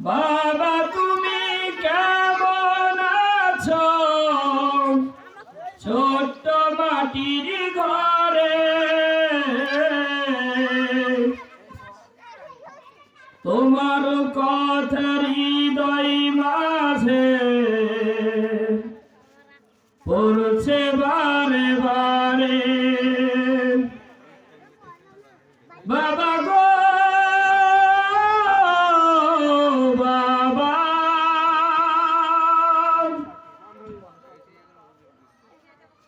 বাবা তুমি কেমন আছো? ছোট্ট মাটির ঘরে। তোমার কথা হৃদয় মাঝে পড়ছে বারে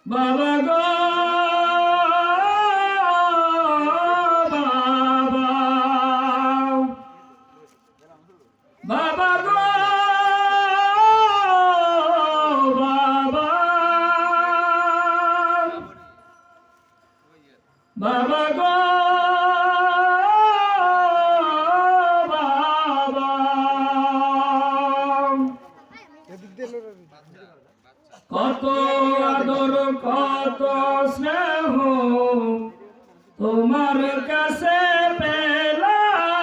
বাবা গো আদর কত স্নেহ তোমার কাছে পেলাম।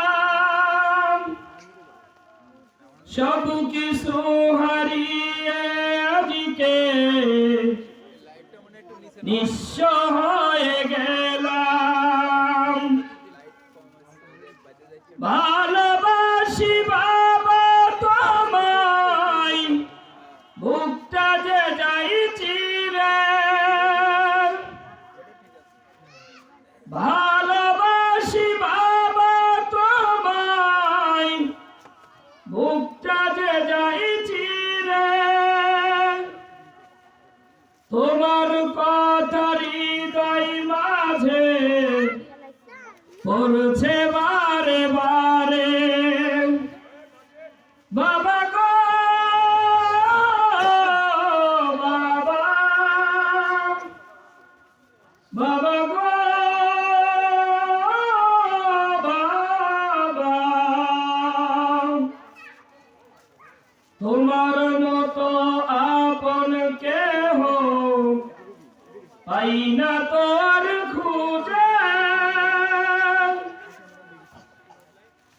সব কিছু হারিয়ে আজকে নিঃস্ব হয়ে গেলাম। ভালোবাসি বাবা পড়ছে বারে বারে। বাবা গো, বাবা। বাবা গো, বাবা। তোমার মতো আপন কেহ পাই না তোর খুঁজে।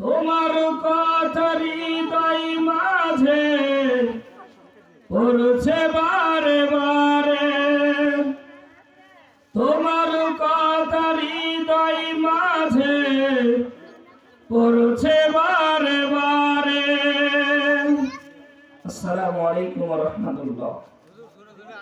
তোমার কথা হৃদয় মাঝে পড়ছে বারে বারে। তোমার কথা হৃদয় মাঝে পড়ছে বারে বারে। আসসালামু আলাইকুম রহমতুল্লাহ।